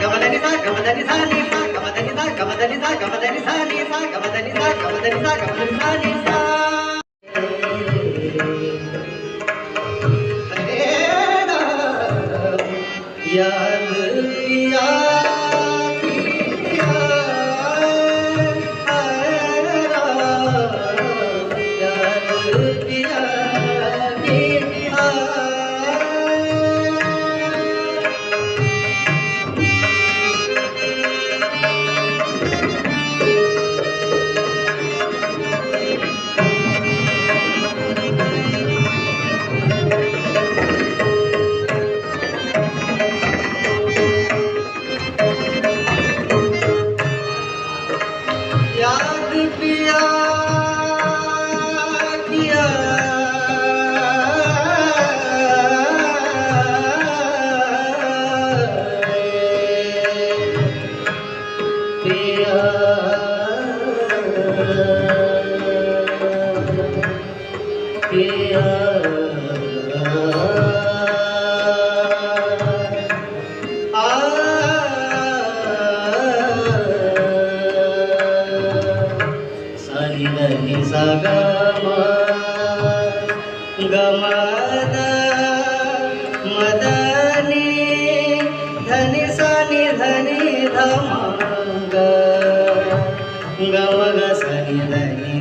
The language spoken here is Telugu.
గమదని సా గమదని సా నీ సా గమదని సా గమదని సా గమదని సా నీ సా గమదని సా గమదని సా గమదని సా నీ సా యాద్ యాద్ Yeah. Yeah. ಗಿನ ನಿಸ ಗಮ ಗಮನ ಮದನಿ ಧನಿ ಸ ನಿಧನಿ ಧಮ ಗಮ ಗ ಸನಿ ಧನಿ